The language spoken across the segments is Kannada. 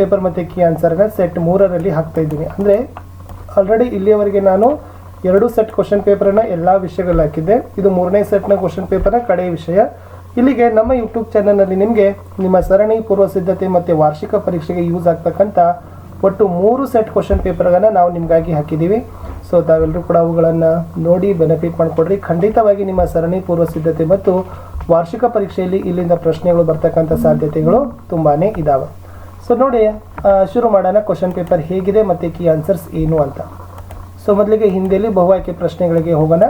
ಪೇಪರ್ ಮತ್ತು ಕೀ ಆನ್ಸರ್ನ ಸೆಟ್ ಮೂರರಲ್ಲಿ ಹಾಕ್ತಾ ಇದ್ದೀನಿ. ಅಂದರೆ ಆಲ್ರೆಡಿ ಇಲ್ಲಿಯವರೆಗೆ ನಾನು ಎರಡು ಸೆಟ್ ಕ್ವಶನ್ ಪೇಪರನ್ನ ಎಲ್ಲ ವಿಷಯಗಳಲ್ಲಿ ಹಾಕಿದ್ದೆ. ಇದು ಮೂರನೇ ಸೆಟ್ನ ಕ್ವಶನ್ ಪೇಪರ್ನ ಕಡೆಯ ವಿಷಯ. ಇಲ್ಲಿಗೆ ನಮ್ಮ ಯೂಟ್ಯೂಬ್ ಚಾನಲ್ನಲ್ಲಿ ನಿಮಗೆ ನಿಮ್ಮ ಸರಣಿ ಪೂರ್ವ ಸಿದ್ಧತೆ ಮತ್ತು ವಾರ್ಷಿಕ ಪರೀಕ್ಷೆಗೆ ಯೂಸ್ ಆಗ್ತಕ್ಕಂಥ ಒಟ್ಟು ಮೂರು ಸೆಟ್ ಕ್ವಶನ್ ಪೇಪರ್ಗಳನ್ನು ನಾವು ನಿಮಗಾಗಿ ಹಾಕಿದ್ದೀವಿ. ಸೊ ತಾವೆಲ್ಲರೂ ಕೂಡ ಅವುಗಳನ್ನು ನೋಡಿ ಬೆನಿಫಿಟ್ ಮಾಡಿಕೊಡ್ರಿ. ಖಂಡಿತವಾಗಿ ನಿಮ್ಮ ಸರಣಿ ಪೂರ್ವ ಸಿದ್ಧತೆ ಮತ್ತು ವಾರ್ಷಿಕ ಪರೀಕ್ಷೆಯಲ್ಲಿ ಇಲ್ಲಿಂದ ಪ್ರಶ್ನೆಗಳು ಬರ್ತಕ್ಕಂಥ ಸಾಧ್ಯತೆಗಳು ತುಂಬಾ ಇದ್ದಾವೆ ಸೊ ನೋಡಿ ಶುರು ಮಾಡೋಣ ಕ್ವಶನ್ ಪೇಪರ್ ಹೇಗಿದೆ ಮತ್ತು ಕೀ ಆನ್ಸರ್ಸ್ ಏನು ಅಂತ. ಸೊ ಮೊದಲಿಗೆ ಹಿಂದಿಯಲ್ಲಿ ಬಹು ಆಯ್ಕೆ ಪ್ರಶ್ನೆಗಳಿಗೆ ಹೋಗೋಣ.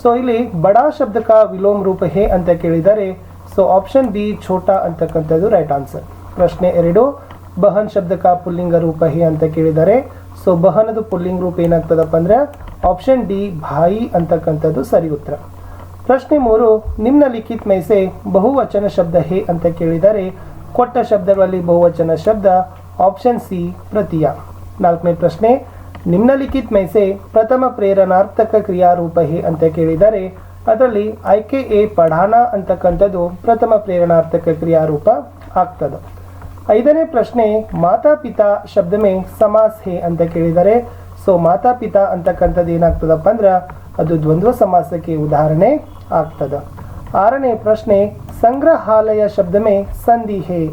ಸೊ ಇಲ್ಲಿ ಬಡಾ ಶಬ್ದಕ ವಿಲೋಮ ರೂಪ ಹೇ ಅಂತ ಕೇಳಿದರೆ ಸೊ ಆಪ್ಷನ್ ಬಿ ಛೋಟಾ ಅಂತಕ್ಕಂಥದ್ದು ರೈಟ್ ಆನ್ಸರ್ ಪ್ರಶ್ನೆ ಎರಡು, ಬಹನ್ ಶಬ್ದಕ ಪುಲ್ಲಿಂಗ ರೂಪ ಹೇ ಅಂತ ಕೇಳಿದ್ದಾರೆ ಸೊ ಬಹನದು ಪುಲ್ಲಿಂಗ ರೂಪ ಏನಾಗ್ತದಪ್ಪ ಅಂದ್ರೆ ಆಪ್ಷನ್ ಡಿ ಭಾಯಿ ಅಂತಕ್ಕಂಥದ್ದು ಸರಿ ಉತ್ತರ. ಪ್ರಶ್ನೆ ಮೂರು ನಿಮ್ನಲಿಖಿತ್ ಮೈಸೆ ಬಹುವಚನ ಶಬ್ದ ಹೇ ಅಂತ ಕೇಳಿದರೆ ಕೊಟ್ಟ ಶಬ್ದಗಳಲ್ಲಿ ಬಹುವಚನ ಶಬ್ದ ಆಪ್ಷನ್ ಸಿ ಪ್ರತಿಯ. ನಾಲ್ಕನೇ ಪ್ರಶ್ನೆ ನಿಮ್ನಲಿಖಿತ್ ಮೈಸೆ ಪ್ರಥಮ ಪ್ರೇರಣಾರ್ಥಕ ಕ್ರಿಯಾರೂಪ ಹೇ? ಅಂತ ಕೇಳಿದರೆ, ಅದರಲ್ಲಿ ಆಯ್ಕೆ ಎ ಪಢಾನ ಅಂತಕ್ಕಂಥದ್ದು ಪ್ರಥಮ ಪ್ರೇರಣಾರ್ಥಕ ಕ್ರಿಯಾರೂಪ ಆಗ್ತದೆ. ಐದನೇ ಪ್ರಶ್ನೆ, ಮಾತಾ ಪಿತಾ ಶಬ್ದ ಮೇ ಸಮಾಸ್ ಹೇ? ಅಂತ ಕೇಳಿದರೆ, ಸೊ ಮಾತಾ ಪಿತಾ ಅಂತಕ್ಕಂಥದ್ದು ಏನಾಗ್ತದಪ್ಪ ಅಂದ್ರೆ, ಅದು ದ್ವಂದ್ವ ಸಮಾಸಕ್ಕೆ ಉದಾಹರಣೆ ಆಗ್ತದ. ಆರನೇ ಪ್ರಶ್ನೆ, ಸಂಗ್ರಹಾಲಯ ಶಬ್ದಮೇ ಸಂಧಿ ಹೇ.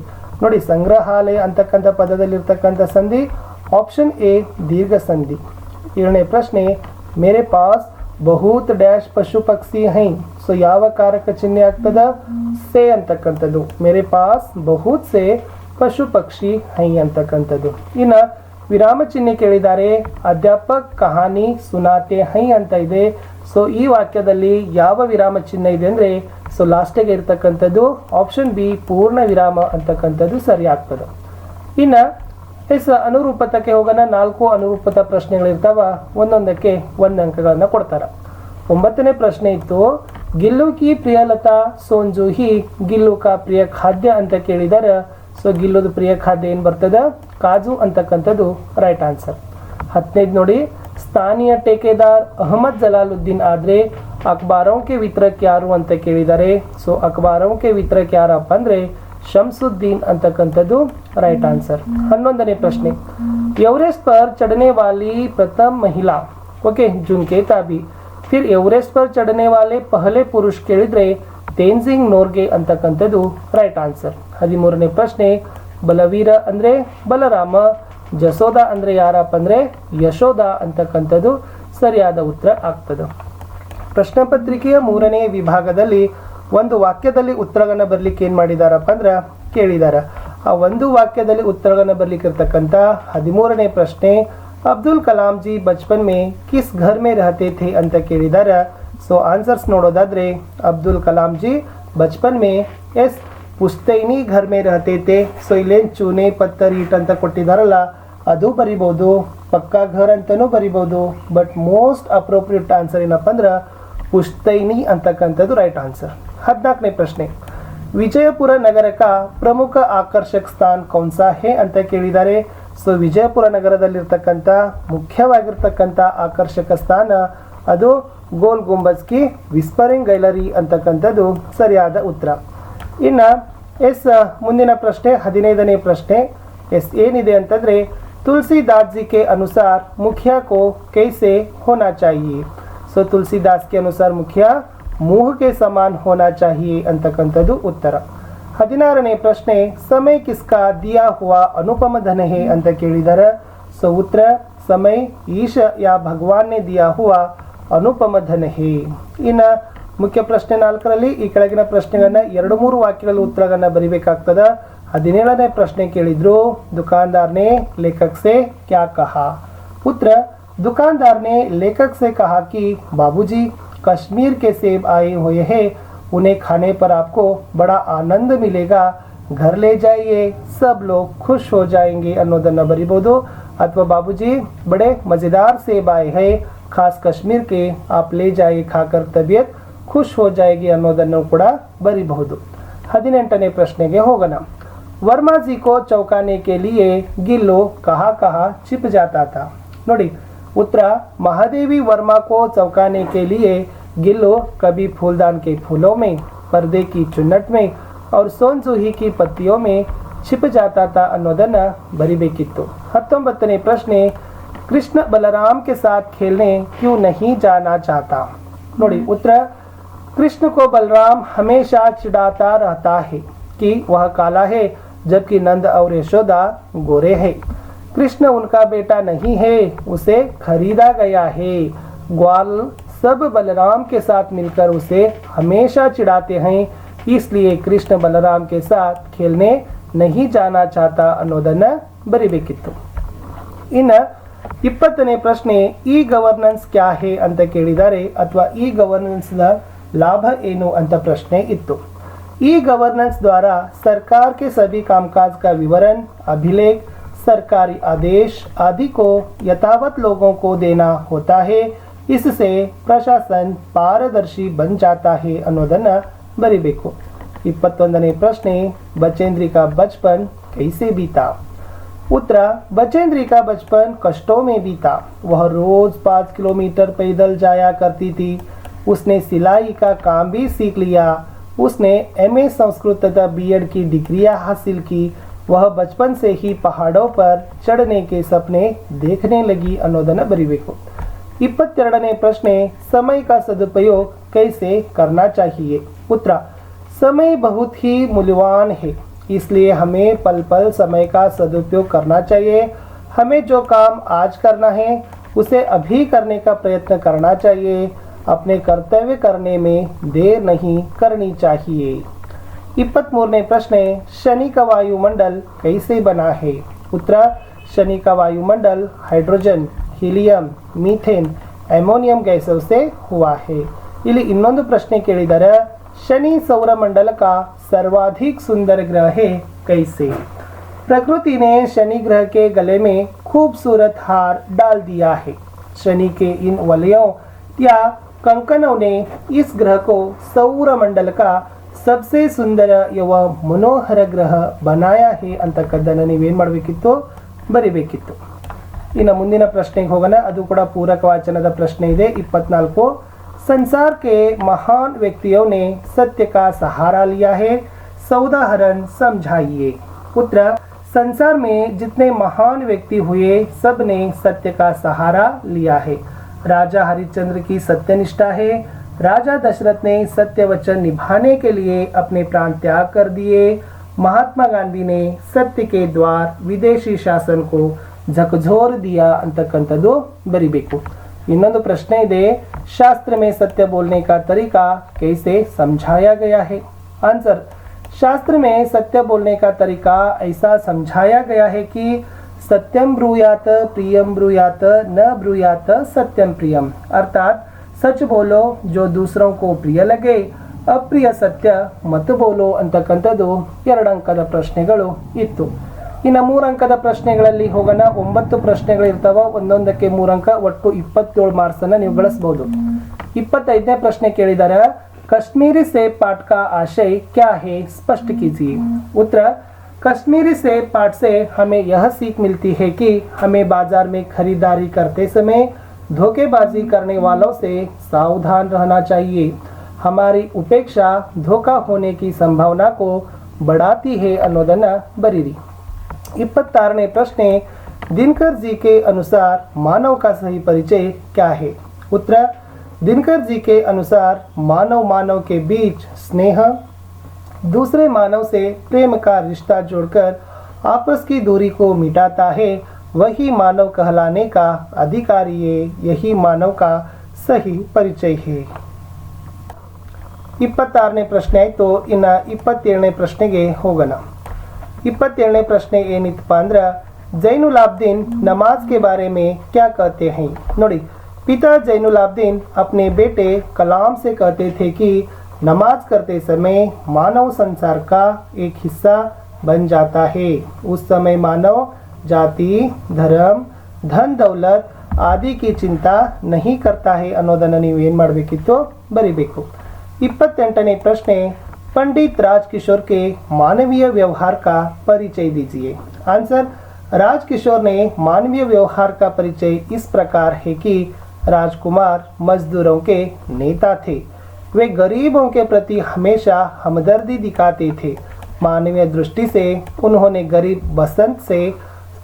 ನೋಡಿ, ಸಂಗ್ರಹಾಲಯ ಅಂತಕ್ಕಂಥ ಪದದಲ್ಲಿರ್ತಕ್ಕಂಥ ಸಂಧಿ ಆಪ್ಷನ್ ಎ ದೀರ್ಘ ಸಂಧಿ. ಏಳನೇ ಪ್ರಶ್ನೆ, ಮೇರೆ ಪಾಸ್ ಬಹುತ್ ಡ್ಯಾಶ್ ಪಶು ಪಕ್ಷಿ ಹೈ. ಸೊ, ಯಾವ ಕಾರಕ ಚಿಹ್ನೆ ಆಗ್ತದ? ಸೆ ಅಂತಕ್ಕಂಥದ್ದು. ಮೇರೆ ಪಾಸ್ ಬಹುತ್ ಸೇ ಪಶು ಪಕ್ಷಿ ಹೈ ಅಂತಕ್ಕಂಥದ್ದು. ಇನ್ನ ವಿರಾಮ ಚಿಹ್ನೆ ಕೇಳಿದ್ದಾರೆ ಅಧ್ಯಾಪಕ್ ಕಹಾನಿ ಸುನಾತೆ ಹೈ ಅಂತ ಇದೆ. ಸೊ ಈ ವಾಕ್ಯದಲ್ಲಿ ಯಾವ ವಿರಾಮ ಚಿಹ್ನೆ ಇದೆ ಅಂದರೆ ಸೊ ಲಾಸ್ಟಿಗೆ ಇರ್ತಕ್ಕಂಥದ್ದು ಆಪ್ಷನ್ ಬಿ ಪೂರ್ಣ ವಿರಾಮ ಅಂತಕ್ಕಂಥದ್ದು ಸರಿ ಆಗ್ತದೆ. ಇನ್ನ, ಎಸ್ ಅನುರೂಪತಕ್ಕೆ ಹೋಗೋಣ. ನಾಲ್ಕು ಅನುರೂಪತ ಪ್ರಶ್ನೆಗಳಿರ್ತಾವ. ಒಂದೊಂದಕ್ಕೆ ಒಂದು ಅಂಕಗಳನ್ನ ಕೊಡ್ತಾರ. ಒಂಬತ್ತನೇ ಪ್ರಶ್ನೆ ಇತ್ತು, ಗಿಲ್ಲು ಕಿ ಪ್ರಿಯಲತಾ ಸೋಂಜುಹಿ ಗಿಲ್ಲು ಕಾ ಪ್ರಿಯ ಖಾದ್ಯ ಅಂತ ಕೇಳಿದರೆ. ಸೊ ಗಿಲ್ಲುದು ಪ್ರಿಯ ಖಾದ್ಯ ಏನು ಬರ್ತದೆ? ಕಾಜು ಅಂತಕ್ಕಂಥದ್ದು ರೈಟ್ ಆನ್ಸರ್ ಹತ್ತನೇದು ನೋಡಿ. ಸ್ಥಾನೀಯ ಟೇಕೆದಾರ್ ಅಹಮದ್ ಜಲಾಲುದ್ದೀನ್ ಆದ್ರೆ ಅಕ್ಬಾರೋಂಕೆ ವಿತರಕ್ ಯಾರು ಅಂತ ಕೇಳಿದ್ದಾರೆ ಸೊ ಅಕ್ಬಾರೋಂಕೆ ವಿತರಕ್ ಯಾರಪ್ಪ ಅಂದ್ರೆ ಶಮ್ಸುದ್ದೀನ್ ಅಂತಕ್ಕಂಥದ್ದು ರೈಟ್ ಆನ್ಸರ್ ಹನ್ನೊಂದನೇ ಪ್ರಶ್ನೆ. ಎವರೆಸ್ಟ್ ಪರ್ ಚಡನೆ ವಾಲಿ ಪ್ರಥಮ ಮಹಿಳಾ. ಓಕೆ ಜುನ್ಕೆ ತಾಬಿ. ಫಿರ್ ಎವರೆಸ್ಟ್ ಪರ್ ಚಡನೆ ವಾಲೆ ಪಹಲೆ ಪುರುಷ್ ಕೇಳಿದ್ರೆ ತೇನ್ಸಿಂಗ್ ನೋರ್ಗೆ ಅಂತಕ್ಕಂಥದ್ದು ರೈಟ್ ಆನ್ಸರ್ ಹದಿಮೂರನೇ ಪ್ರಶ್ನೆ, ಬಲವೀರ ಅಂದ್ರೆ ಬಲರಾಮ. ಜಸೋದ ಅಂದ್ರೆ ಯಾರಪ್ಪ ಅಂದ್ರೆ ಯಶೋದ ಅಂತಕ್ಕಂಥದ್ದು ಸರಿಯಾದ ಉತ್ತರ ಆಗ್ತದೆ. ಪ್ರಶ್ನೆ ಪತ್ರಿಕೆಯ ಮೂರನೇ ವಿಭಾಗದಲ್ಲಿ ಒಂದು ವಾಕ್ಯದಲ್ಲಿ ಉತ್ತರಗಳನ್ನು ಬರ್ಲಿಕ್ಕೆ ಏನು ಮಾಡಿದಾರಪ್ಪ ಅಂದ್ರೆ ಕೇಳಿದಾರ. ಆ ಒಂದು ವಾಕ್ಯದಲ್ಲಿ ಉತ್ತರಗಳನ್ನು ಬರ್ಲಿಕ್ಕೆ ಇರ್ತಕ್ಕಂಥ ಹದಿಮೂರನೇ ಪ್ರಶ್ನೆ, ಅಬ್ದುಲ್ ಕಲಾಂ ಜಿ ಬಚ್ಪನ್ ಮೇ ಕಿಸ್ ಘರ್ ಮೇ ರಹತೆ ಥೇ? ಅಂತ ಕೇಳಿದಾರ. ಸೊ ಆನ್ಸರ್ಸ್ ನೋಡೋದಾದ್ರೆ, ಅಬ್ದುಲ್ ಕಲಾಂ ಜಿ ಬಚ್ಪನ್ ಮೇ ಎಸ್ ಪುಸ್ತೈನಿ ಘರ್ ಮೇ ರಹತೆ ಥೇ? ಸೊ ಇಲ್ಲೇನ್ ಚೂನೆ, ಪತ್ತರ್, ಈಟ್ ಅಂತ ಕೊಟ್ಟಿದಾರಲ್ಲ ಅದು ಬರಿಬೋದು, ಪಕ್ಕಾ ಘರ್ ಅಂತಾನೂ ಬರಿಬೋದು ಬಟ್ ಮೋಸ್ಟ್ ಅಪ್ರೋಪ್ರಿಯೇಟ್ ಆನ್ಸರ್ ಏನಪ್ಪ ಅಂದ್ರೆ ಪುಸ್ತೈನಿ ಅಂತಕ್ಕಂಥದ್ದು ರೈಟ್ ಆನ್ಸರ್ ಹದಿನಾಲ್ಕನೇ ಪ್ರಶ್ನೆ. ವಿಜಯಪುರ ನಗರಕ ಪ್ರಮುಖ ಆಕರ್ಷಕ ಸ್ಥಾನ ಕೌನ್ಸಾ ಹೇ ಅಂತ ಕೇಳಿದ್ದಾರೆ ಸೊ ವಿಜಯಪುರ ನಗರದಲ್ಲಿರ್ತಕ್ಕಂಥ, ಮುಖ್ಯವಾಗಿರ್ತಕ್ಕಂಥ ಆಕರ್ಷಕ ಸ್ಥಾನ ಅದು ಗೋಲ್ ಗುಂಬಜ್ ಕಿ ವಿಸ್ಪರಿಂಗ್ ಗೈಲರಿ ಅಂತಕ್ಕಂಥದ್ದು ಸರಿಯಾದ ಉತ್ತರ. ಇನ್ನ ಎಸ್, ಮುಂದಿನ ಪ್ರಶ್ನೆ, ಹದಿನೈದನೇ ಪ್ರಶ್ನೆ. ಎಸ್, ಏನಿದೆ ಅಂತಂದ್ರೆ तुलसीदास जी के अनुसार मुखिया को कैसे होना चाहिए ಸೊ ತುಳಸಿದಾಸ್ ಕೆ ಅನುಸಾರ ಮುಖ್ಯ ಮೂಹ ಕೆ ಸಮಾನ್ ಹೋನಾ ಚಾಹಿಯೆ ಅಂತಕ್ಕಂಥದ್ದು ಉತ್ತರ ಹದಿನಾರನೇ ಪ್ರಶ್ನೆ ಸಮಯ ಕಿಸ್ಕಾ ದಿಯಾ ಹುವಾ ಅನುಪಮ ಧನ ಹೇ ಅಂತ ಕೇಳಿದ್ದಾರೆ ಸೊ ಉತ್ತರ ಸಮಯ ಈಶ ಯಾ ಭಗವಾನ್ ನೆ ದಿಯಾ ಹುವಾ ಅನುಪಮ ಧನ ಹೇ ಇನ್ನ ಮುಖ್ಯ ಪ್ರಶ್ನೆ ನಾಲ್ಕರಲ್ಲಿ ಈ ಕೆಳಗಿನ ಪ್ರಶ್ನೆಗಳನ್ನ ಎರಡು ಮೂರು ವಾಕ್ಯಗಳ ಉತ್ತರಗಳನ್ನ ಬರಿಬೇಕಾಗ್ತದ ಹದಿನೇಳನೇ ಪ್ರಶ್ನೆ ಕೇಳಿದ್ರು ದುಕಾನ್ದಾರ್ನೆ ಲೇಖಕ್ ಸೆ ಕ್ಯಾ ಕಹಾ पुत्र दुकानदार ने लेखक से कहा कि बाबूजी कश्मीर के सेब आए हुए हैं उन्हें खाने पर आपको बड़ा आनंद मिलेगा घर ले जाइए सब लोग खुश हो जाएंगे ಅನ್ನೋದನ್ನ ಬರಿಬೋದು ಅಥವಾ ಬಾಬೂಜಿ बड़े मज़ेदार सेब आए हैं खास कश्मीर के आप ले जाइए खाकर तबीयत ಖುಷ್ ಹೋ ಜಾಯಿಗೆ ಅನ್ನೋದನ್ನು ಕೂಡ ಬರಿಬಹುದು ಹದಿನೆಂಟನೇ ಪ್ರಶ್ನೆಗೆ ಹೋಗೋಣ वर्मा जी को चौंकाने के लिए गिल्लो कहाँ कहाँ छिप जाता था। नोडी उत्तरा, महादेवी वर्मा को चौंकाने के लिए गिल्लो कभी फूलदान के फूलों में, पर्दे की चुन्नट में और सोनसूही की पत्तियों में छिप जाता था अनुदन भरीबे कित्तो हत्तोंबत्त ने प्रश्न, कृष्ण बलराम के साथ खेलने क्यों नहीं जाना चाहता? नोड़ी उत्तर, कृष्ण को बलराम हमेशा चिढ़ाता रहता है कि वह काला है जबकि नंद और यशोदा गोरे हैं कृष्ण उनका बेटा नहीं है उसे खरीदा गया है ग्वाल सब बलराम के साथ मिलकर उसे हमेशा चिढ़ाते हैं इसलिए कृष्ण बलराम के साथ खेलने नहीं जाना चाहता ಅನ್ನೋದನ್ನ ಬರಿಬೇಕಿತ್ತು ಇನ್ನು ಇಪ್ಪತ್ತನೇ ಪ್ರಶ್ನೆ ಇ ಗವರ್ನೆನ್ಸ್ ಕ್ಯಾ ಹೇ ಅಂತ ಕೇಳಿದ್ದಾರೆ ಅಥವಾ ಇ ಗವರ್ನೆನ್ಸ್ನ ಲಾಭ ಏನು ಅಂತ ಪ್ರಶ್ನೆ ಇತ್ತು ई गवर्नेंस द्वारा सरकार के सभी कामकाज का विवरण अभिलेख सरकारी आदेश आदि को यथावत लोगों को देना होता है इससे प्रशासन पारदर्शी बन जाता है ಅನ್ನೋದನ್ನ ಬರಿಬೇಕು ಇಪ್ಪತ್ತೊಂದನೇ ಪ್ರಶ್ನೆ बचेंद्री का बचपन कैसे बीता उत्तर बचेंद्री का बचपन कष्टों में बीता वह रोज पाँच किलोमीटर पैदल जाया करती थी उसने सिलाई का काम भी सीख लिया उसने एमए संस्कृत तथा बीएड की डिग्रियां हासिल की वह बचपन से ही पहाड़ों पर चढ़ने के सपने देखने लगी ಅನ್ನೋದನ್ನ ಬರಿಬೇಕು ಇಪ್ಪತ್ತೆರಡನೇ ಪ್ರಶ್ನೆ समय का सदुपयोग कैसे करना चाहिए उत्तर समय बहुत ही मूल्यवान है इसलिए हमें पल पल समय का सदुपयोग करना चाहिए हमें जो काम आज करना है उसे अभी करने का प्रयत्न करना चाहिए अपने कर्तव्य करने में देर नहीं करनी चाहिए ಇಪ್ಪತ್ತ್ಮೂರನೇ ಪ್ರಶ್ನೆ ಶನಿ का वायुमंडल कैसे बना है उत्तर शनि का वायुमंडल हाइड्रोजन ಹೀಲಿಯಂ ಮೀಥೇನ್ ಅಮೋನಿಯಂ ಗ್ಯಾಸವ್ से हुआ है ಇಲ್ಲಿ ಇನ್ನೊಂದು ಪ್ರಶ್ನೆ ಕೇಳಿದರೆ शनि सौरमंडल का सर्वाधिक सुंदर ग्रह है कैसे प्रकृति ने शनि ग्रह के गले में खूबसूरत हार डाल दिया है शनि के इन वलयों या कंकनों ने इस ग्रह को सौरमंडल का सबसे ಸುಂದರ ಯವ ಮನೋಹರ ಗ್ರಹ बनाया है ಅಂತಕ್ಕದ್ದನ್ನು ನೀವೇನು ಮಾಡಬೇಕಿತ್ತು ಬರಿಬೇಕಿತ್ತು ಇನ್ನು ಮುಂದಿನ ಪ್ರಶ್ನೆಗೆ ಹೋಗೋಣ ಅದು ಕೂಡ ಪೂರಕ ವಾಚನದ ಪ್ರಶ್ನೆ ಇದೆ ಇಪ್ಪತ್ನಾಲ್ಕು संसार के महान व्यक्तियों ने सत्य का सहारा लिया है सौदाहरण समझाइए पुत्र संसार में जितने महान व्यक्ति हुए सब ने सत्य का सहारा लिया है राजा हरिश्चंद्र की सत्यनिष्ठा है राजा दशरथ ने सत्य वचन निभाने के लिए अपने प्राण त्याग कर दिए महात्मा गांधी ने सत्य के द्वार ವಿದೇಶಿ ಶಾಸನ को झकझोर दिया ಅಂತಕ್ಕಂಥದ್ದು ಬರಿಬೇಕು ಇನ್ನೊಂದು ಪ್ರಶ್ನೆ ಇದೆ शास्त्र में सत्य बोलने का तरीका कैसे समझाया गया है आंसर शास्त्र में सत्य बोलने का तरीका ऐसा समझाया गया है कि सत्यम ब्रूयात प्रियम ब्रूयात न ब्रूयात सत्यम प्रियम अर्थात सच बोलो जो दूसरों को प्रिय लगे ಅಪ್ರಿಯ ಸತ್ಯ ಮತ್ತು ಬೋಲೋ ಅಂತಕ್ಕಂಥದ್ದು ಎರಡು ಅಂಕದ ಪ್ರಶ್ನೆಗಳು ಇತ್ತು ಇನ್ನು ಮೂರು ಅಂಕದ ಪ್ರಶ್ನೆಗಳಲ್ಲಿ ಹೋಗೋಣ ಒಂಬತ್ತು ಪ್ರಶ್ನೆಗಳು ಇರ್ತಾವ ಒಂದೊಂದಕ್ಕೆ ಮೂರು ಅಂಕ ಒಟ್ಟು ಇಪ್ಪತ್ತೇಳು ಮಾರ್ಕ್ಸ್ ಅನ್ನ ನೀವು ಗಳಿಸಬಹುದು ಇಪ್ಪತ್ತೈದನೇ ಪ್ರಶ್ನೆ ಕೇಳಿದಾರೆ कश्मीरी सेब पाठ का आशय क्या है स्पष्ट कीजिए उत्तर कश्मीरी से पाठ से हमें यह सीख मिलती है कि हमें बाज़ार में खरीदारी करते समय धोखेबाजी करने वालों से सावधान रहना चाहिए। हमारी उपेक्षा धोखा होने की संभावना को बढ़ाती है अनुदना बरीरी। इपत्तारने प्रश्न, दिनकर जी के अनुसार मानव का सही परिचय क्या है? उत्तर, दिनकर जी के अनुसार मानव मानव के बीच स्नेह दूसरे मानव से प्रेम का रिश्ता जोड़कर आपस की दूरी को मिटाता है वही मानव कहलाने का अधिकारी है यही मानव का सही परिचय है ಇಪ್ಪತ್ತಾರನೇ ಪ್ರಶ್ನೆ ಆಯಿತು ಇನ್ನು ಇಪ್ಪತ್ತೇಳನೇ ಪ್ರಶ್ನೆಗೆ ಹೋಗೋಣ ಇಪ್ಪತ್ತೇಳನೇ ಪ್ರಶ್ನೆ ಏನಿತ್ತಪ್ಪ ಅಂದ್ರೆ जैनुलाब्दीन नमाज के बारे में क्या कहते हैं ನೋಡಿ पिता जैनुलाब्दीन अपने बेटे कलाम से कहते थे कि नमाज करते समय मानव संसार का एक हिस्सा बन जाता है उस समय मानव जाति धर्म धन दौलत आदि की चिंता नहीं करता है ಅನ್ನೋದನ್ನು ನೀವು ಏನು ಮಾಡಬೇಕಿತ್ತು ಬರಿಬೇಕು ಇಪ್ಪತ್ತೆಂಟನೇ ಪ್ರಶ್ನೆ पंडित राजकिशोर के मानवीय व्यवहार का परिचय दीजिए आंसर राजकिशोर ने मानवीय व्यवहार का परिचय इस प्रकार है कि राजकुमार मजदूरों के नेता थे वे गरीबों के प्रति हमेशा हमदर्दी दिखाते थे मानवीय दृष्टि से उन्होंने गरीब बसंत से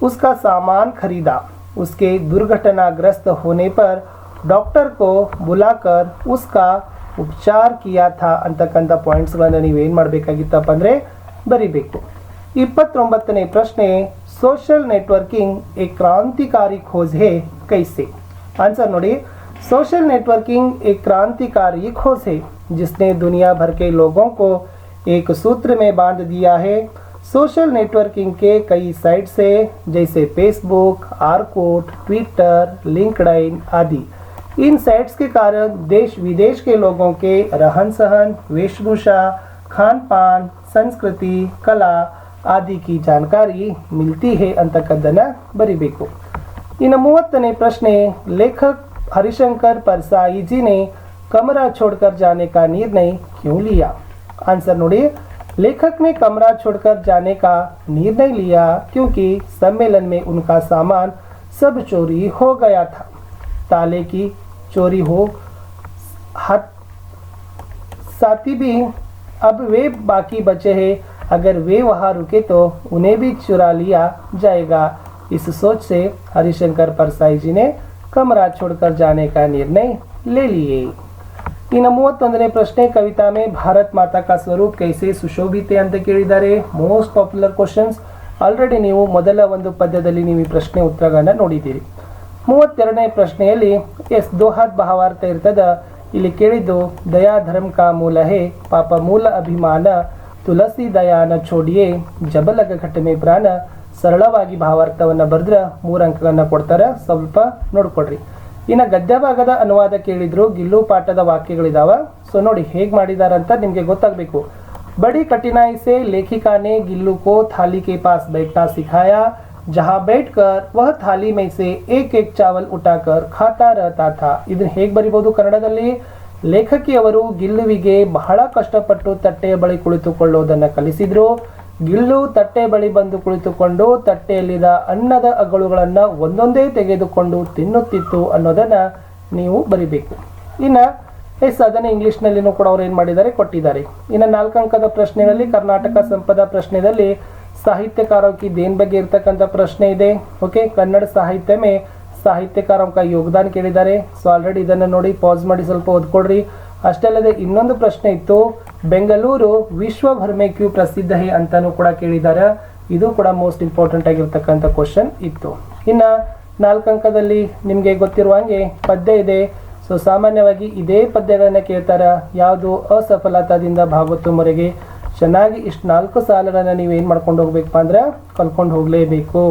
उसका सामान खरीदा उसके दुर्घटनाग्रस्त होने पर डॉक्टर को बुलाकर उसका ಉಪಚಾರ ಕಿಯಾ ಥಾ ಅಂತಕ್ಕಂಥ ಪಾಯಿಂಟ್ಸ್ಗಳನ್ನು ನೀವೇನು ಮಾಡಬೇಕಾಗಿತ್ತಪ್ಪ ಅಂದರೆ ಬರಿಬೇಕು ಇಪ್ಪತ್ತೊಂಬತ್ತನೇ ಪ್ರಶ್ನೆ ಸೋಷಿಯಲ್ ನೆಟ್ವರ್ಕಿಂಗ್ ಎ ಕ್ರಾಂತಿಕಾರಿ ಖೋಜ್ ಹೇ ಕೈಸೆ आंसर नोड़िए सोशल नेटवर्किंग एक क्रांतिकारी खोज है जिसने दुनिया भर के लोगों को एक सूत्र में बांध दिया है सोशल नेटवर्किंग के कई साइट्स है जैसे फेसबुक आरकोट ट्विटर लिंकडाइन आदि इन साइट्स के कारण देश विदेश के लोगों के रहन सहन वेशभूषा खान पान संस्कृति कला आदि की जानकारी मिलती है ಅಂತಕ್ಕದ್ದನ್ನು ಬರಿಬೇಕು ಇನ್ನು ಮೂವತ್ತನೇ ಪ್ರಶ್ನೆ लेखक हरिशंकर परसाई जी ने कमरा छोड़कर जाने का निर्णय क्यों लिया? आंसर नोड़िए लेखक ने कमरा छोड़कर जाने का निर्णय लिया क्योंकि सम्मेलन में उनका सामान सब चोरी हो गया था। ताले की चोरी हो हट साथी भी, अब वे बाकी बचे हैं। अगर वे वहाँ रुके तो उन्हें भी चुरा लिया जाएगा। इस सोच से हरिशंकर परसाई जी ने कमरा छोड़कर जाने का निर्णय ले लिए ಇನ್ನು ಮೂವತ್ತೊಂದನೇ ಪ್ರಶ್ನೆ ಕವಿತಾ ಮೇ ಭಾರತ್ ಮಾತಾ ಕಾ ಸ್ವರೂಪ್ ಕೈಸೆ ಸುಶೋಭಿತೆ ಅಂತ ಕೇಳಿದ್ದಾರೆ ಮೋಸ್ಟ್ ಪಾಪ್ಯುಲರ್ ಕ್ವಶನ್ಸ್ ಆಲ್ರೆಡಿ ನೀವು ಮೊದಲ ಒಂದು ಪದ್ಯದಲ್ಲಿ ನೀವು ಈ ಪ್ರಶ್ನೆ ಉತ್ತರಗಳನ್ನ ನೋಡಿದ್ದೀರಿ ಮೂವತ್ತೆರಡನೇ ಪ್ರಶ್ನೆಯಲ್ಲಿ ಎಸ್ ದೋಹಾದ್ ಭಾವಾರ್ಥ ಇರ್ತದ ಇಲ್ಲಿ ಕೇಳಿದ್ದು ದಯಾ ಧರ್ಮ ಕಾ ಮೂಲ ಹೇ ಪಾಪ ಮೂಲ ಅಭಿಮಾನ ತುಳಸಿ ದಯಾನ ಚೋಡಿಯೇ ಜಬಲಗ ಘಟನೆ ಪ್ರಾಣ ಸರಳವಾಗಿ ಭಾವಾರ್ಥವನ್ನ ಬರೆದ್ರೆ ಮೂರು ಅಂಕಗಳನ್ನು ಕೊಡ್ತಾರೆ. ಸ್ವಲ್ಪ ನೋಡ್ಕೊಡ್ರಿ ಇನ್ನ ಗದ್ಯಭಾಗದ ಅನುವಾದ ಕೇಳಿದ್ರು, ಗಿಲ್ಲು ಪಾಠದ ವಾಕ್ಯಗಳಿದಾವ. ಸೊ ನೋಡಿ ಹೇಗೆ ಮಾಡಿದ್ದಾರೆ ಅಂತ ನಿಮಗೆ ಗೊತ್ತಾಗಬೇಕು. ಬಡಿ ಕಠಿಣಾಯಿಸೆ ಲೇಖಿಕಾನೆ ಗಿಲ್ಲು ಕೋ ಥಾಲಿ ಕೆ ಪಾಸ್ ಬೈಠ್ನಾ ಸಿಖಾಯಾ. ಜಹಾ ಬೈಟ್ ಕರ್ ವಹ ಥಾಲಿ ಮೈಸೆ ಏಕ್ ಏಕ್ ಚಾವಲ್ ಉಟಾಕರ್ ಖಾತಾ ರಹತಾ ಥಾ. ಇದನ್ನ ಹೇಗೆ ಬರಿಬೋದು ಕನ್ನಡದಲ್ಲಿ? ಲೇಖಕಿಯವರು ಗಿಲ್ಲುವಿಗೆ ಬಹಳ ಕಷ್ಟಪಟ್ಟು ತಟ್ಟೆಯ ಬಳಿ ಕುಳಿತುಕೊಳ್ಳೋದನ್ನು ಕಲಿಸಿದ್ರು. ಗಿಲ್ಲು ತಟ್ಟೆ ಬಳಿ ಬಂದು ಕುಳಿತುಕೊಂಡು ತಟ್ಟೆಯಲ್ಲಿದ ಅನ್ನದ ಅಗಳುಗಳನ್ನು ಒಂದೊಂದೇ ತೆಗೆದುಕೊಂಡು ತಿನ್ನುತ್ತಿತ್ತು ಅನ್ನೋದನ್ನ ನೀವು ಬರಿಬೇಕು. ಇನ್ನ ಎಸ್ ಅದನ್ನು ಇಂಗ್ಲೀಷ್ನಲ್ಲಿನೂ ಕೂಡ ಅವ್ರು ಏನು ಮಾಡಿದ್ದಾರೆ, ಕೊಟ್ಟಿದ್ದಾರೆ. ಇನ್ನು ನಾಲ್ಕು ಅಂಕದ ಪ್ರಶ್ನೆಗಳಲ್ಲಿ ಕರ್ನಾಟಕ ಸಂಪದ ಪ್ರಶ್ನೆಯಲ್ಲಿ ಸಾಹಿತ್ಯಕಾರಕ್ಕೆ ದೇನ್ ಬಗ್ಗೆ ಇರ್ತಕ್ಕಂಥ ಪ್ರಶ್ನೆ ಇದೆ? ಓಕೆ, ಕನ್ನಡ ಸಾಹಿತ್ಯ ಮೇ ಸಾಹಿತ್ಯಕಾರೋं का ಯೋಗದಾನ ಕೇಳಿದ್ದಾರೆ. ಸೊ ಆಲ್ರೆಡಿ ಇದನ್ನು ನೋಡಿ ಪಾಸ್ ಮಾಡಿ ಸ್ವಲ್ಪ ಓದ್ಕೊಡ್ರಿ. ಅಷ್ಟೇ ಅಲ್ಲದೆ ಇನ್ನೊಂದು ಪ್ರಶ್ನೆ ಇತ್ತು. ಬೆಂಗಳೂರು ವಿಶ್ವಭರ್ ಮೇ ಕ್ಯೂ ಪ್ರಸಿದ್ಧ ಹೇ ಅಂತಾನೂ ಕೂಡ ಕೇಳಿದ್ದಾರೆ ಇದು ಕೂಡ ಮೋಸ್ಟ್ ಇಂಪಾರ್ಟೆಂಟ್ ಆಗಿರ್ತಕ್ಕಂಥ ಕ್ವಶನ್ ಇತ್ತು ಇನ್ನ ನಾಲ್ಕು ಅಂಕದಲ್ಲಿ ನಿಮಗೆ ಗೊತ್ತಿರುವ ಹಾಗೆ ಪದ್ಯ ಇದೆ ಸೊ ಸಾಮಾನ್ಯವಾಗಿ ಇದೇ ಪದ್ಯಗಳನ್ನ ಕೇಳ್ತಾರ ಯಾವುದು ಅಸಫಲತಾದಿಂದ ಭಾಗವತುವರೆಗೆ ಚೆನ್ನಾಗಿ ಇಷ್ಟು ನಾಲ್ಕು ಸಾಲಗಳನ್ನು ನೀವು ಏನು ಮಾಡ್ಕೊಂಡು ಹೋಗ್ಬೇಕಪ್ಪ ಅಂದ್ರೆ ಕಲ್ಕೊಂಡು ಹೋಗಲೇಬೇಕು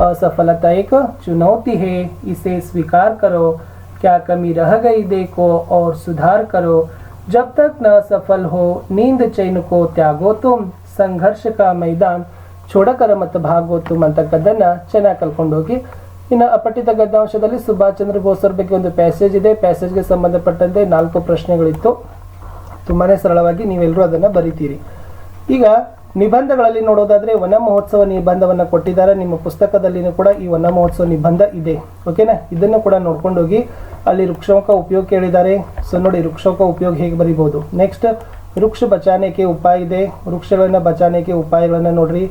असफलता एक चुनौती है इसे स्वीकार करो क्या कमी रह गई देखो और सुधार करो जब तक न सफल हो नींद चैन को त्यागो तुम ಸಂಘರ್ಷ ಕಾ ಮೈದಾನ್ ಚೋಡಕರ ಮತ್ತು ಭಾಗೋ ತುಮ್ ಅಂತಕ್ಕದ್ದನ್ನ ಚೆನ್ನಾಗಿ ಕಲ್ಕೊಂಡು ಹೋಗಿ ಇನ್ನು ಅಪಠಿತ ಗದ್ಯಾಂಶದಲ್ಲಿ ಸುಭಾಷ್ ಚಂದ್ರ ಬೋಸ್ ಅವ್ರ ಬಗ್ಗೆ ಒಂದು ಪ್ಯಾಸೇಜ್ ಇದೆ ಪ್ಯಾಸೇಜ್ಗೆ ಸಂಬಂಧಪಟ್ಟಂತೆ ನಾಲ್ಕು ಪ್ರಶ್ನೆಗಳಿತ್ತು ತುಂಬಾನೇ ಸರಳವಾಗಿ ನೀವೆಲ್ಲರೂ ಅದನ್ನು ಬರಿತೀರಿ ಈಗ ನಿಬಂಧಗಳಲ್ಲಿ ನೋಡೋದಾದ್ರೆ ವನ ಮಹೋತ್ಸವ ನಿಬಂಧವನ್ನು ಕೊಟ್ಟಿದ್ದಾರೆ ನಿಮ್ಮ ಪುಸ್ತಕದಲ್ಲಿನೂ ಕೂಡ ಈ ವನ ಮಹೋತ್ಸವ ನಿಬಂಧ ಇದೆ ಓಕೆನಾ ಇದನ್ನು ಕೂಡ ನೋಡ್ಕೊಂಡು ಅಲ್ಲಿ ವೃಕ್ಷೋಕ ಉಪಯೋಗ ಕೇಳಿದ್ದಾರೆ. ಸೊ ನೋಡಿ ವೃಕ್ಷೋಕ ಉಪಯೋಗ ಹೇಗೆ ಬರಿಬಹುದು? ನೆಕ್ಸ್ಟ್ ವೃಕ್ಷ ಬಚಾನೆಗೆ ಉಪಾಯ ಇದೆ. ವೃಕ್ಷಗಳನ್ನು ಬಚಾನೆಗೆ ಉಪಾಯಗಳನ್ನು ನೋಡ್ರಿ.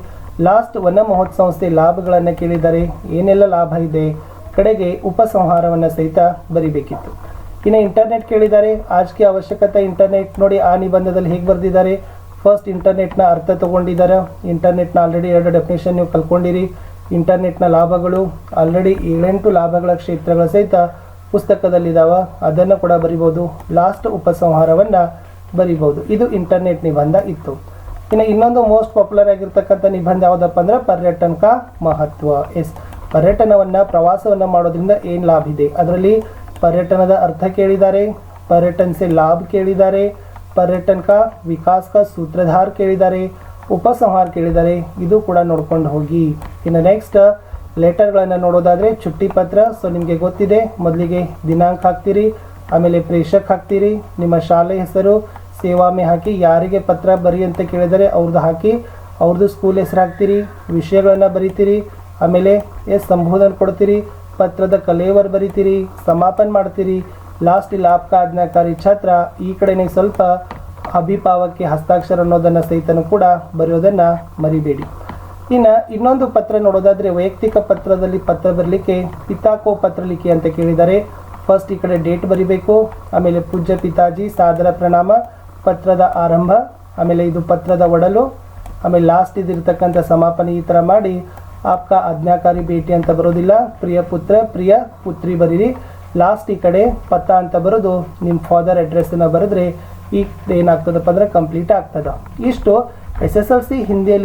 ಲಾಸ್ಟ್ ವನ ಮಹೋತ್ಸವ ಸಂಸ್ಥೆ ಲಾಭಗಳನ್ನು ಕೇಳಿದ್ದಾರೆ. ಏನೆಲ್ಲ ಲಾಭ ಇದೆ? ಕಡೆಗೆ ಉಪಸಂಹಾರವನ್ನು ಸಹಿತ ಬರಿಬೇಕಿತ್ತು. ಇನ್ನು ಇಂಟರ್ನೆಟ್ ಕೇಳಿದ್ದಾರೆ. ಆಜ್ಗೆ ಅವಶ್ಯಕತೆ ಇಂಟರ್ನೆಟ್ ನೋಡಿ, ಆ ನಿಬಂಧದಲ್ಲಿ ಹೇಗೆ ಬರೆದಿದ್ದಾರೆ? ಫಸ್ಟ್ ಇಂಟರ್ನೆಟ್ನ ಅರ್ಥ ತಗೊಂಡಿದ್ದಾರೆ. ಇಂಟರ್ನೆಟ್ನ ಆಲ್ರೆಡಿ ಎರಡು ಡೆಫಿನೇಷನ್ ನೀವು ಕಲ್ಕೊಂಡಿರಿ ಇಂಟರ್ನೆಟ್ನ ಲಾಭಗಳು ಆಲ್ರೆಡಿ ಏಳೆಂಟು ಲಾಭಗಳ ಕ್ಷೇತ್ರಗಳ ಸಹಿತ ಪುಸ್ತಕದಲ್ಲಿದ್ದಾವ ಅದನ್ನು ಕೂಡ ಬರಿಬೋದು. ಲಾಸ್ಟ್ ಉಪಸಂಹಾರವನ್ನು ಬರಿಬೋದು. ಇದು ಇಂಟರ್ನೆಟ್ ನಿಬಂಧ ಇತ್ತು. ಇನ್ನು ಇನ್ನೊಂದು ಮೋಸ್ಟ್ ಪಾಪ್ಯುಲರ್ ಆಗಿರ್ತಕ್ಕಂಥ ನಿಬಂಧ ಯಾವುದಪ್ಪ ಅಂದ್ರೆ ಪರ್ಯಟನ ಮಹತ್ವ. ಎಸ್, ಪರ್ಯಟನವನ್ನು, ಪ್ರವಾಸವನ್ನು ಮಾಡೋದ್ರಿಂದ ಏನು ಲಾಭ ಇದೆ? ಅದರಲ್ಲಿ ಪರ್ಯಟನದ ಅರ್ಥ ಕೇಳಿದ್ದಾರೆ ಪರ್ಯಟನ್ ಸೆ ಲಾಭ ಕೇಳಿದ್ದಾರೆ ಪರ್ಯಟನಕ ವಿಕಾಸ್ಕ ಸೂತ್ರಧಾರ್ ಕೇಳಿದ್ದಾರೆ ಉಪಸಂಹಾರ ಕೇಳಿದ್ದಾರೆ ಇದು ಕೂಡ ನೋಡ್ಕೊಂಡು ಹೋಗಿ. ಇನ್ನು ನೆಕ್ಸ್ಟ್ ಲೆಟರ್ಗಳನ್ನು ನೋಡೋದಾದ್ರೆ ಚುಟ್ಟಿ ಪತ್ರ, ಸೊ ನಿಮಗೆ ಗೊತ್ತಿದೆ, ಮೊದಲಿಗೆ ದಿನಾಂಕ ಹಾಕ್ತೀರಿ, ಆಮೇಲೆ ಪ್ರೇಷಕ್ ಹಾಕ್ತೀರಿ, ನಿಮ್ಮ ಶಾಲೆ ಹೆಸರು, ಸೇವಾಮೆ ಹಾಕಿ ಯಾರಿಗೆ ಪತ್ರ ಬರಿ ಅಂತ ಕೇಳಿದರೆ ಅವ್ರದ್ದು ಹಾಕಿ ಅವ್ರದ್ದು ಸ್ಕೂಲ್ ಹೆಸರು ಹಾಕ್ತೀರಿ, ವಿಷಯಗಳನ್ನು ಬರಿತೀರಿ, ಆಮೇಲೆ ಎಸ್ ಸಂಬೋಧನ ಕೊಡ್ತೀರಿ, ಪತ್ರದ ಕಲೇವರ್ ಬರಿತೀರಿ, ಸಮಾಪನ ಮಾಡ್ತೀರಿ ಲಾಸ್ಟ್ ಇಲ್ಲಿ ಆಪ್ಕ ಆಜ್ಞಾಕಾರಿ ಛಾತ್ರ, ಈ ಕಡೆನೇ ಸ್ವಲ್ಪ ಅಭಿಪಾವಕ್ಕೆ ಹಸ್ತಾಕ್ಷರ ಅನ್ನೋದನ್ನು ಸಹಿತನೂ ಕೂಡ ಬರೆಯೋದನ್ನು ಮರಿಬೇಡಿ. ಇನ್ನು ಇನ್ನೊಂದು ಪತ್ರ ನೋಡೋದಾದ್ರೆ ವೈಯಕ್ತಿಕ ಪತ್ರದಲ್ಲಿ ಪತ್ರ ಬರಲಿಕ್ಕೆ ಪಿತಾಕೋ ಪತ್ರ ಲಿಖಿ ಅಂತ ಕೇಳಿದ್ದಾರೆ. ಫಸ್ಟ್ ಈ ಕಡೆ ಡೇಟ್ ಬರಿಬೇಕು, ಆಮೇಲೆ ಪೂಜ್ಯ ಪಿತಾಜಿ, ಸಾದರ ಪ್ರಣಾಮ, ಪತ್ರದ ಆರಂಭ, ಆಮೇಲೆ ಇದು ಪತ್ರದ ಒಡಲು, ಆಮೇಲೆ ಲಾಸ್ಟ್ ಇದಿರ್ತಕ್ಕಂಥ ಸಮಾಪನೆ ಈ ಥರ ಮಾಡಿ ಆಪ್ಕ ಆಜ್ಞಾಕಾರಿ ಭೇಟಿ ಅಂತ ಬರೋದಿಲ್ಲ. ಪ್ರಿಯ ಪುತ್ರ, ಪ್ರಿಯ ಪುತ್ರಿ ಬರೀರಿ. ಲಾಸ್ಟ್ ಈ ಕಡೆ ಪತ್ತ ಅಂತ ಬರೋದು ನಿಮ್ಮ ಫಾದರ್ ಅಡ್ರೆಸ್ಸನ್ನು ಬರೆದ್ರೆ ಈಗ ಏನಾಗ್ತದಪ್ಪ ಅಂದ್ರೆ ಕಂಪ್ಲೀಟ್ ಆಗ್ತದ. ಇಷ್ಟು ಎಸ್ ಎಸ್ ಎಲ್ ಸಿ ಹಿಂದಿಯಲ್ಲಿ